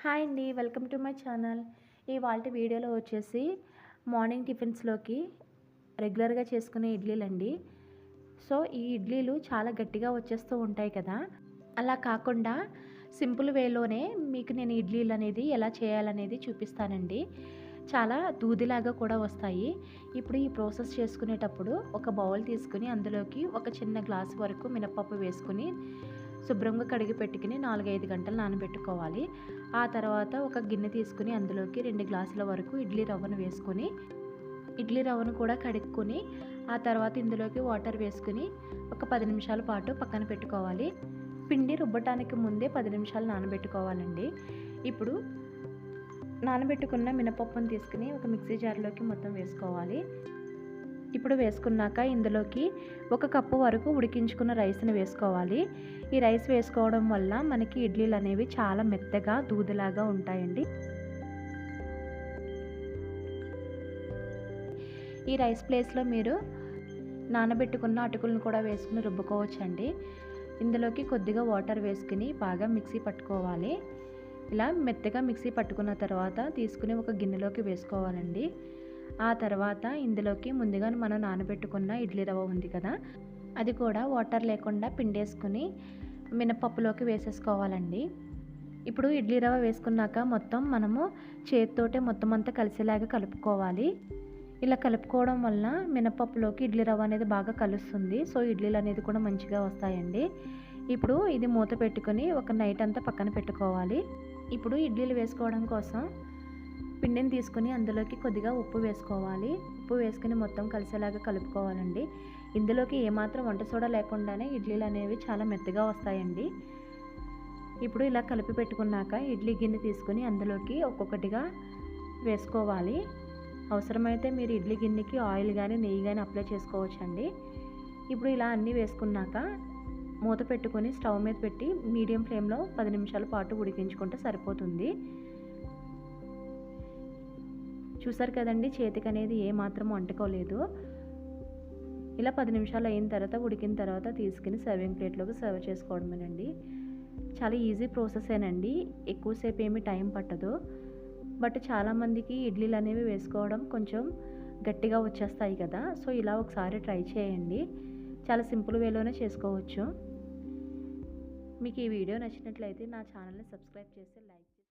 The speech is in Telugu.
హాయ్ అండి వెల్కమ్ టు మై ఛానల్. ఇవాళ వీడియోలో వచ్చేసి మార్నింగ్ టిఫిన్స్లోకి రెగ్యులర్గా చేసుకునే ఇడ్లీలు అండి సో ఈ ఇడ్లీలు చాలా గట్టిగా వచ్చేస్తూ ఉంటాయి కదా. అలా కాకుండా సింపుల్ వేలోనే మీకు నేను ఇడ్లీలు అనేది ఎలా చేయాలనేది చూపిస్తానండి. చాలా దూదిలాగా కూడా వస్తాయి. ఇప్పుడు ఈ ప్రాసెస్ చేసుకునేటప్పుడు ఒక బౌల్ తీసుకుని అందులోకి ఒక చిన్న గ్లాస్ వరకు మినపప్పు వేసుకుని శుభ్రంగా కడిగి పెట్టుకుని నాలుగైదు గంటలు నానబెట్టుకోవాలి. ఆ తర్వాత ఒక గిన్నె తీసుకుని అందులోకి రెండు గ్లాసుల వరకు ఇడ్లీ రవ్వను వేసుకొని ఇడ్లీ రవ్వను కూడా కడుక్కొని ఆ తర్వాత ఇందులోకి వాటర్ వేసుకుని ఒక పది నిమిషాల పాటు పక్కన పెట్టుకోవాలి. పిండి రుబ్బటానికి ముందే పది నిమిషాలు నానబెట్టుకోవాలండి. ఇప్పుడు నానబెట్టుకున్న మినపప్పును తీసుకుని ఒక మిక్సీ జార్లోకి మొత్తం వేసుకోవాలి. ఇప్పుడు వేసుకున్నాక ఇందులోకి ఒక కప్పు వరకు ఉడికించుకున్న రైస్ని వేసుకోవాలి. ఈ రైస్ వేసుకోవడం వల్ల మనకి ఇడ్లీలు అనేవి చాలా మెత్తగా దూదిలాగా ఉంటాయండి. ఈ రైస్ ప్లేస్లో మీరు నానబెట్టుకున్న అటుకులను కూడా వేసుకుని రుబ్బుకోవచ్చండి. ఇందులోకి కొద్దిగా వాటర్ వేసుకుని బాగా మిక్సీ పట్టుకోవాలి. ఇలా మెత్తగా మిక్సీ పట్టుకున్న తర్వాత తీసుకుని ఒక గిన్నెలోకి వేసుకోవాలండి. ఆ తర్వాత ఇందులోకి ముందుగా మనం నానబెట్టుకున్న ఇడ్లీ రవ్వ ఉంది కదా అది కూడా వాటర్ లేకుండా పిండేసుకుని మినపప్పులోకి వేసేసుకోవాలండి. ఇప్పుడు ఇడ్లీ రవ్వ వేసుకున్నాక మొత్తం మనము చేతితోటే మొత్తం అంతా కలిసేలాగా కలుపుకోవాలి. ఇలా కలుపుకోవడం వల్ల మినపప్పులోకి ఇడ్లీ రవ్వ అనేది బాగా కలుస్తుంది. సో ఇడ్లీలు అనేది కూడా మంచిగా వస్తాయండి. ఇప్పుడు ఇది మూత పెట్టుకొని ఒక నైట్ అంతా పక్కన పెట్టుకోవాలి. ఇప్పుడు ఇడ్లీలు వేసుకోవడం కోసం పిండిని తీసుకుని అందులోకి కొద్దిగా ఉప్పు వేసుకోవాలి. ఉప్పు వేసుకుని మొత్తం కలిసేలాగా కలుపుకోవాలండి. ఇందులోకి ఏమాత్రం వంట సోడా లేకుండానే ఇడ్లీలు అనేవి చాలా మెత్తగా వస్తాయండి. ఇప్పుడు ఇలా కలిపి పెట్టుకున్నాక ఇడ్లీ గిన్నె తీసుకుని అందులోకి ఒక్కొక్కటిగా వేసుకోవాలి. అవసరమైతే మీరు ఇడ్లీ గిన్నెకి ఆయిల్ కానీ నెయ్యి కానీ అప్లై చేసుకోవచ్చండి. ఇప్పుడు ఇలా అన్నీ వేసుకున్నాక మూత పెట్టుకొని స్టవ్ మీద పెట్టి మీడియం ఫ్లేమ్లో పది నిమిషాల పాటు ఉడికించుకుంటే సరిపోతుంది. చూసారు కదండి చేతికి అనేది ఏ మాత్రం అంటుకోలేదు. ఇలా పది నిమిషాలు అయిన తర్వాత ఉడికిన తర్వాత తీసుకుని సర్వింగ్ ప్లేట్లోకి సర్వ్ చేసుకోవడమేనండి. చాలా ఈజీ ప్రాసెసేనండి ఎక్కువసేపు ఏమి టైం పట్టదు. బట్ చాలామందికి ఇడ్లీలు అనేవి వేసుకోవడం కొంచెం గట్టిగా వచ్చేస్తాయి కదా. సో ఇలా ఒకసారి ట్రై చేయండి. చాలా సింపుల్ వేలోనే చేసుకోవచ్చు. మీకు ఈ వీడియో నచ్చినట్లయితే నా ఛానల్ని సబ్స్క్రైబ్ చేసి లైక్